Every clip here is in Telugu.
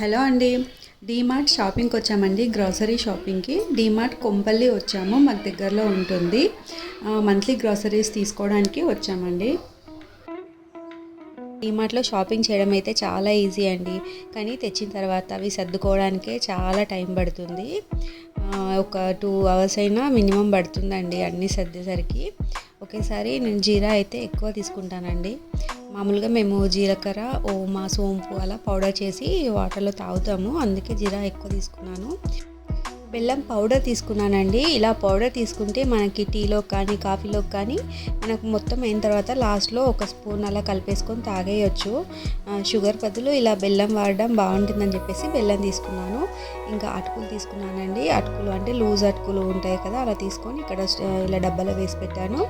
హలో అండి. డీమార్ట్ షాపింగ్కి వచ్చామండి. గ్రాసరీ షాపింగ్కి. డీమార్ట్ కొంపల్లి వచ్చాము. మాకు దగ్గరలో ఉంటుంది. మంత్లీ గ్రాసరీస్ తీసుకోవడానికి వచ్చామండి. డీమార్ట్లో షాపింగ్ చేయడం అయితే చాలా ఈజీ అండి. కానీ తెచ్చిన తర్వాత అవి సర్దుకోవడానికే చాలా టైం పడుతుంది. ఒక టూ అవర్స్ అయినా మినిమం పడుతుందండి అన్నీ సర్దేసరికి. ఒకేసారి నేను జీరా అయితే ఎక్కువ తీసుకుంటానండి. మామూలుగా మేము జీలకర్ర ఓమా సోంపు అలా పౌడర్ చేసి వాటర్లో తాగుతాము. అందుకే జీరా ఎక్కువ తీసుకున్నాను. బెల్లం పౌడర్ తీసుకున్నానండి. ఇలా పౌడర్ తీసుకుంటే మనకి టీలో కానీ కాఫీలో కానీ మనకు మొత్తం అయిన తర్వాత లాస్ట్లో ఒక స్పూన్ అలా కలిపేసుకొని తాగేయచ్చు. షుగర్ బదులు ఇలా బెల్లం వాడడం బాగుంటుందని చెప్పేసి బెల్లం తీసుకున్నాను. ఇంకా అటుకులు తీసుకున్నానండి. అటుకులు అంటే లూజ్ అటుకులు ఉంటాయి కదా అలా తీసుకొని ఇక్కడ ఇలా డబ్బాలో వేసి పెట్టాను.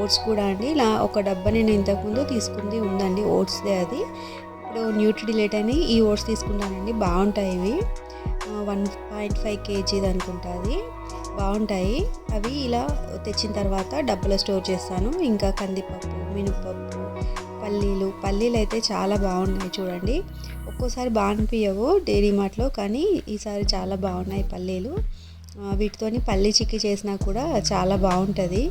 ఓట్స్ కూడా అండి. ఇలా ఒక డబ్బా నేను ఇంతకుముందు తీసుకుంది ఉందండి ఓట్స్దే అది. ఇప్పుడు న్యూట్రిడిలేట్ అని ఈ ఓట్స్ తీసుకుంటానండి. బాగుంటాయి ఇవి. వన్ పాయింట్ ఫైవ్ కేజీది అనుకుంటుంది బాగుంటాయి. అవి ఇలా తెచ్చిన తర్వాత డబ్బులో స్టోర్ చేస్తాను. ఇంకా కందిపప్పు మినపప్పు పల్లీలు. పల్లీలు అయితే చాలా బాగున్నాయి చూడండి. ఒక్కోసారి బాగా అనిపించవు డైరీ మార్ట్లో కానీ ఈసారి చాలా బాగున్నాయి పల్లీలు. వీటితోని పల్లీ చిక్కీ చేసినా కూడా చాలా బాగుంటుంది.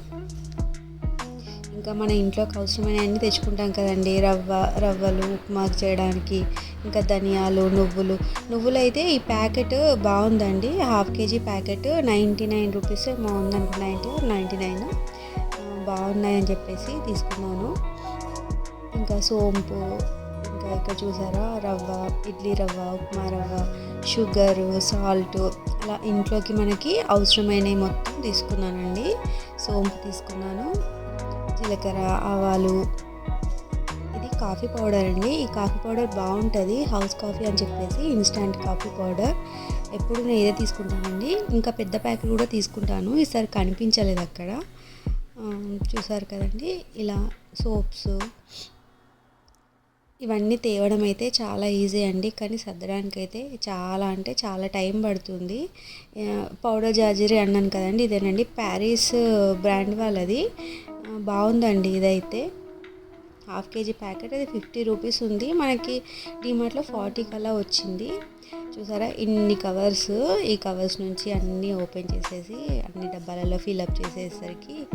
ఇంకా మన ఇంట్లోకి అవసరమైన అన్నీ తెచ్చుకుంటాం కదండి. రవ్వ రవ్వలు ఉప్మా చేయడానికి ఇంకా ధనియాలు నువ్వులు. నువ్వులు అయితే ఈ ప్యాకెట్ బాగుందండి. Half kg packet ninety nine rupees ఏమో ఉందనుకో నైంటీ నైంటీ నైన్. బాగున్నాయని చెప్పేసి తీసుకున్నాను. ఇంకా సోంపు ఇంకా ఇక్కడ చూసారా? రవ్వ ఇడ్లీ రవ్వ ఉప్మా రవ్వ షుగరు సాల్ట్ అలా ఇంట్లోకి మనకి అవసరమైనవి మొత్తం తీసుకున్నానండి. సోంపు తీసుకున్నాను. జీలకర్ర ఆవాలు. ఇది కాఫీ పౌడర్ అండి. ఈ కాఫీ పౌడర్ బాగుంటుంది. హౌస్ కాఫీ అని చెప్పేసి ఇన్స్టాంట్ కాఫీ పౌడర్. ఎప్పుడు నేను ఇదే తీసుకుంటానండి. ఇంకా పెద్ద ప్యాకెట్ కూడా తీసుకుంటాను. ఈసారి కనిపించలేదు అక్కడ. చూసారు కదండి. ఇలా సోప్స్. ఇవన్నీ తేవడం అయితే చాలా ఈజీ అండి. కానీ సర్దడానికి అయితే చాలా అంటే చాలా టైం పడుతుంది. పౌడర్ జాజరీ అన్నాను కదండి. ఇదేనండి. ప్యారిస్ బ్రాండ్ వాళ్ళది. బాగుందండి ఇదైతే. హాఫ్ కేజీ ప్యాకెట్ అది ఫిఫ్టీ రూపీస్ ఉంది. మనకి డిమార్ట్లో ఫార్టీ కల్లా వచ్చింది. చూసారా ఇన్ని కవర్స్? ఈ కవర్స్ నుంచి అన్నీ ఓపెన్ చేసేసి అన్ని డబ్బాలలో ఫిల్అప్ చేసేసరికి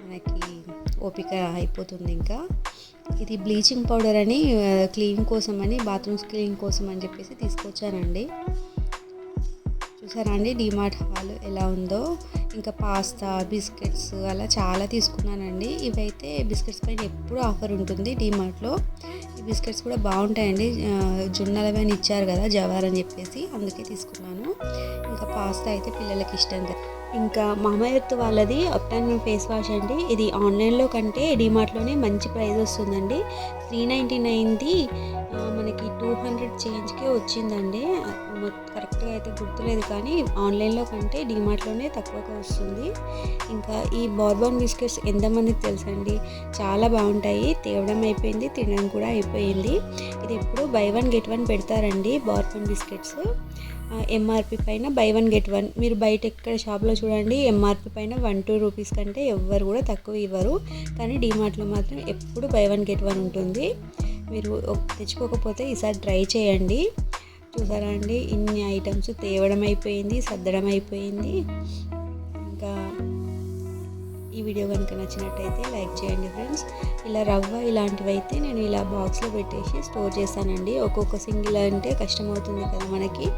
మనకి ఓపిక అయిపోతుంది ఇంకా. ఇది బ్లీచింగ్ పౌడర్ అని క్లీన్ కోసం అని బాత్రూమ్స్ క్లీన్ కోసం అని చెప్పేసి తీసుకొచ్చానండి. చూసారా అండి డిమార్ట్ హాల్ ఎలా ఉందో? ఇంకా పాస్తా బిస్కెట్స్ అలా చాలా తీసుకున్నానండి. ఇవైతే బిస్కెట్స్ పైన ఎప్పుడు ఆఫర్ ఉంటుంది డీమార్ట్లో. ఈ బిస్కెట్స్ కూడా బాగుంటాయండి. ఆ, జొన్నలవి అని ఇచ్చారు కదా జవార్ అని చెప్పేసి అందుకే తీసుకున్నాను. ఇంకా పాస్తా అయితే పిల్లలకి ఇష్టం కదా ఇంకా మామయ్యత్ వాళ్ళది అప్టాన్ ఫేస్ వాష్ అండి. ఇది ఆన్లైన్లో కంటే డిమార్ట్లోనే మంచి ప్రైస్ వస్తుందండి. త్రీ నైంటీ నైన్ది మనకి టూ హండ్రెడ్ చేంజ్కే వచ్చిందండి. కరెక్ట్గా అయితే గుర్తులేదు కానీ ఆన్లైన్లో కంటే డిమార్ట్లోనే తక్కువగా వస్తుంది. ఇంకా ఈ బార్బన్ బిస్కెట్స్ ఎంతమందికి తెలుసండి? చాలా బాగుంటాయి. తేవడం అయిపోయింది తినడం కూడా అయిపోయింది ఇది ఎప్పుడు బై వన్ గెట్ వన్ పెడతారండి బార్బన్ బిస్కెట్స్ ఎంఆర్పి పైన బై వన్ గెట్ వన్ మీరు బయట ఎక్కడ షాప్లో చూడండి ఎంఆర్పి పైన వన్ టూ రూపీస్ కంటే ఎవ్వరు కూడా తక్కువ ఇవ్వరు. కానీ డీమార్ట్లో మాత్రం ఎప్పుడు బై వన్ గెట్ వన్ ఉంటుంది. మీరు తెచ్చుకోకపోతే ఈసారి ట్రై చేయండి. చూసారా అండి ఇన్ని ఐటమ్స్ తేవడం అయిపోయింది సర్దడం అయిపోయింది. ఇంకా ఈ వీడియో కనుక నచ్చినట్టయితే లైక్ చేయండి ఫ్రెండ్స్. ఇలా రవ్వ ఇలాంటివి అయితే నేను ఇలా బాక్స్లో పెట్టేసి స్టోర్ చేస్తానండి. ఒక్కొక్క సింగిల్ అంటే కష్టమవుతుంది కదా మనకి.